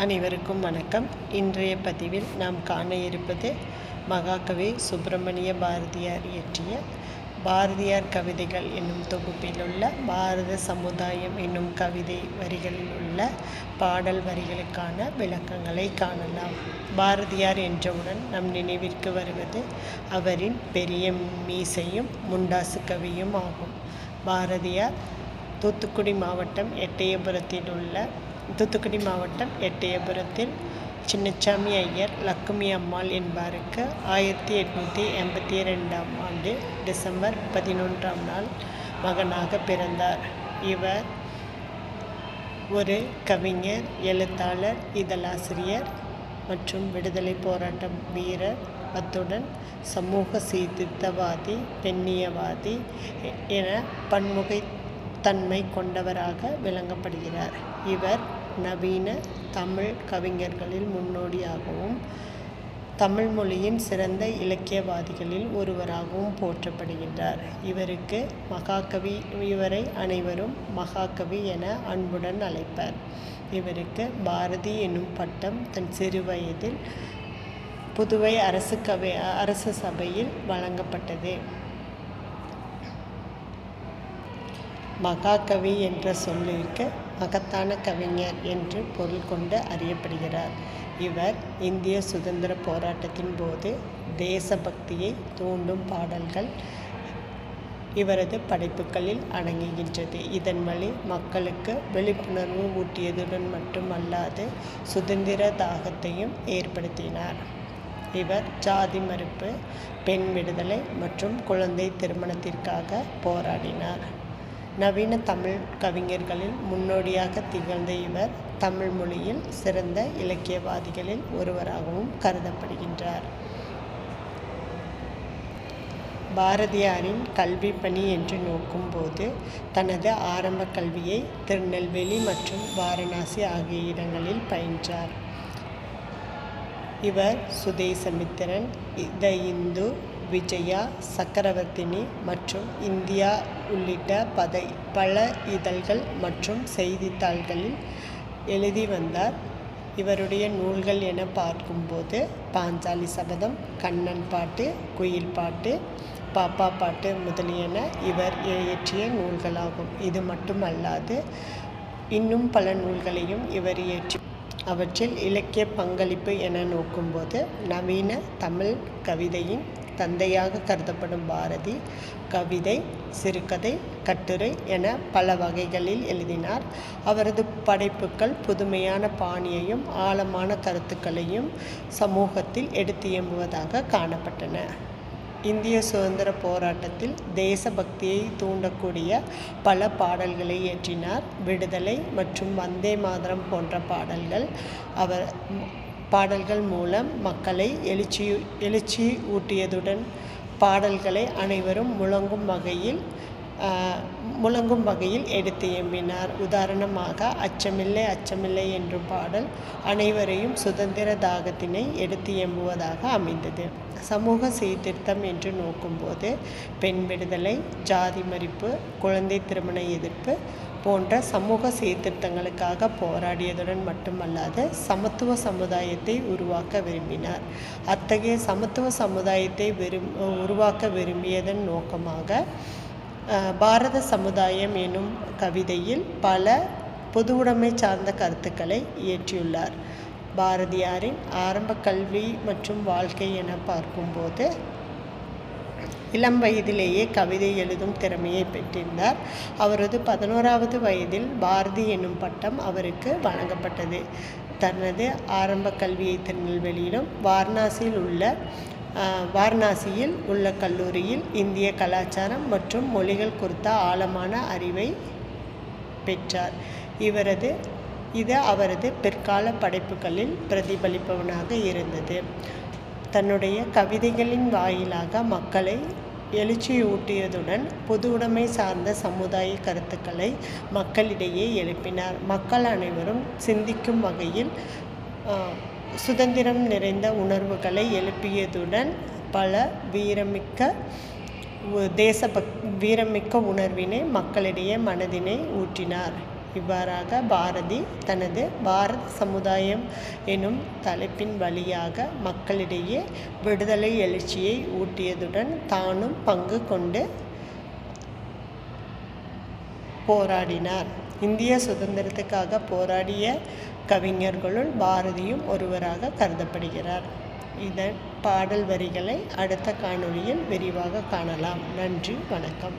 அனைவருக்கும் வணக்கம். இன்றைய பதிவில் நாம் காண இருப்பது மகாகவி சுப்பிரமணிய பாரதியார் இயற்றிய பாரதியார் கவிதைகள் என்னும் தொகுப்பில் உள்ள பாரத சமுதாயம் என்னும் கவிதை வரிகளில் உள்ள பாடல் வரிகளுக்கான விளக்கங்களை காணலாம். பாரதியார் என்றவுடன் நம் நினைவிற்கு வருவது அவரின் பெரிய மீசையும் முண்டாசு கவியும் ஆகும். பாரதியார் தூத்துக்குடி மாவட்டம் எட்டயபுரத்தில் உள்ள தூத்துக்குடி மாவட்டம் எட்டயபுரத்தில் சின்னச்சாமி ஐயர் லக்குமி அம்மாள் என்பாருக்கு ஆயிரத்தி எட்நூற்றி எண்பத்தி ரெண்டாம் ஆண்டு டிசம்பர் பதினொன்றாம் நாள் மகனாக பிறந்தார். இவர் ஒரு கவிஞர் எழுத்தாளர் இதழாசிரியர் மற்றும் விடுதலை போராட்ட வீரர். அத்துடன் சமூக சீர்திருத்தவாதி பெண்ணியவாதி என பன்முகை தன்மை கொண்டவராக விளங்கப்படுகிறார். இவர் நவீன தமிழ் கவிஞர்களில் முன்னோடியாகவும் தமிழ் மொழியின் சிறந்த இலக்கியவாதிகளில் ஒருவராகவும் போற்றப்படுகின்றார். இவருக்கு மகாகவி இவரை அனைவரும் மகாகவி என அன்புடன் அழைப்பர். இவருக்கு பாரதி என்னும் பட்டம் தன் சிறு வயதில் புதுவை அரசு கவி அரசு சபையில் வழங்கப்பட்டது. மகாகவி என்ற சொல்லிற்கு மகத்தான கவிஞர் என்று பொருள் கொண்டு அறியப்படுகிறார். இவர் இந்திய சுதந்திர போராட்டத்தின் போது தேசபக்தியை தூண்டும் பாடல்கள் இவரது படைப்புகளில் அடங்குகின்றது. இதன் வழி மக்களுக்கு விழிப்புணர்வு ஊட்டியதுடன் மட்டுமல்லாது சுதந்திர தாகத்தையும் ஏற்படுத்தினார். இவர் ஜாதி மறுப்பு பெண் விடுதலை மற்றும் குழந்தை திருமணத்திற்காக போராடினார். நவீன தமிழ் கவிஞர்களில் முன்னோடியாக திகழ்ந்த இவர் தமிழ் மொழியில் சிறந்த இலக்கியவாதிகளில் ஒருவராகவும் கருதப்படுகின்றார். பாரதியாரின் கல்வி பணி என்று நோக்கும்போது தனது ஆரம்ப கல்வியை திருநெல்வேலி மற்றும் வாரணாசி ஆகிய இடங்களில் பயின்றார். இவர் சுதேசமித்திரன் த இந்து விஜயா சக்கரவர்த்தினி மற்றும் இந்தியா உள்ளிட்ட பதை பல இதழ்கள் மற்றும் செய்தித்தாள்களில் எழுதி வந்தார். இவருடைய நூல்கள் என பார்க்கும்போது பாஞ்சாலி சபதம் கண்ணன் பாட்டு குயில் பாட்டு பாப்பா பாட்டு முதலியன இவர் இயற்றிய நூல்களாகும். இது மட்டுமல்லாது இன்னும் பல நூல்களையும் இவர் இயற்றி அவற்றில் இலக்கிய பங்களிப்பு என நோக்கும்போது நவீன தமிழ் கவிதையின் தந்தையாக கருதப்படும் பாரதி கவிதை சிறுகதை கட்டுரை என பல வகைகளில் எழுதினார். அவரது படைப்புகள் புதுமையான பாணியையும் ஆழமான கருத்துக்களையும் சமூகத்தில் எடுத்து எம்புவதாக காணப்பட்டன. இந்திய சுதந்திர போராட்டத்தில் தேசபக்தியை தூண்டக்கூடிய பல பாடல்களை இயற்றினார். விடுதலை மற்றும் வந்தே மாதரம் போன்ற பாடல்கள் அவர் பாடல்கள் மூலம் மக்களை எழுச்சி எழுச்சி ஊட்டியதுடன் பாடல்களை அனைவரும் முழங்கும் வகையில் முழங்கும் வகையில் எடுத்து எம்பினார். உதாரணமாக அச்சமில்லை அச்சமில்லை என்றும் பாடல் அனைவரையும் சுதந்திர தாகத்தினை எடுத்து எம்புவதாக அமைந்தது. சமூக சீர்திருத்தம் என்று நோக்கும்போது பெண் விடுதலை ஜாதி மறிப்பு குழந்தை திருமண எதிர்ப்பு போன்ற சமூக சீர்திருத்தங்களுக்காக போராடியதுடன் மட்டுமல்லாது சமத்துவ சமுதாயத்தை உருவாக்க விரும்பினார். அத்தகைய சமத்துவ சமுதாயத்தை விரும் உருவாக்க விரும்பியதன் நோக்கமாக பாரத சமுதாயம் எனும் கவிதையில் பல பொதுவுடைமை சார்ந்த கருத்துக்களை இயற்றியுள்ளார். பாரதியாரின் ஆரம்ப கல்வி மற்றும் வாழ்க்கை என பார்க்கும்போது இளம் வயதிலேயே கவிதை எழுதும் திறமையை பெற்றிருந்தார். அவரது பதினோராவது வயதில் பாரதி என்னும் பட்டம் அவருக்கு வழங்கப்பட்டது. தனது ஆரம்ப கல்வியை திருநெல்வேலியிலும் வாரணாசியில் உள்ள வாரணாசியில் உள்ள கல்லூரியில் இந்திய கலாச்சாரம் மற்றும் மொழிகள் குறித்த ஆழமான அறிவை பெற்றார். இவரது இது அவரது பிற்கால படைப்புகளில் பிரதிபலிப்பவனாக இருந்தது. தன்னுடைய கவிதைகளின் வாயிலாக மக்களை எழுச்சியூட்டியதுடன் பொது உடைமை சார்ந்த சமுதாய கருத்துக்களை மக்களிடையே எழுப்பினார். மக்கள் அனைவரும் சிந்திக்கும் வகையில் சுதந்திரம் நிறைந்த உணர்வுகளை எழுப்பியதுடன் பல வீரமிக்க தேசபக் வீரமிக்க உணர்வினை மக்களிடையே மனதினை ஊற்றினார் இவ்வாறாக பாரதி தனது பாரத சமுதாயம் எனும் தலைப்பின் வழியாக மக்களிடையே விடுதலை எழுச்சியை ஊட்டியதுடன் தானும் பங்கு கொண்டு போராடினார். இந்திய சுதந்திரத்துக்காக போராடிய கவிஞர்களுள் பாரதியும் ஒருவராக கருதப்படுகிறார். இதன் பாடல் வரிகளை அடுத்த காணொளியில் விரிவாக காணலாம். நன்றி வணக்கம்.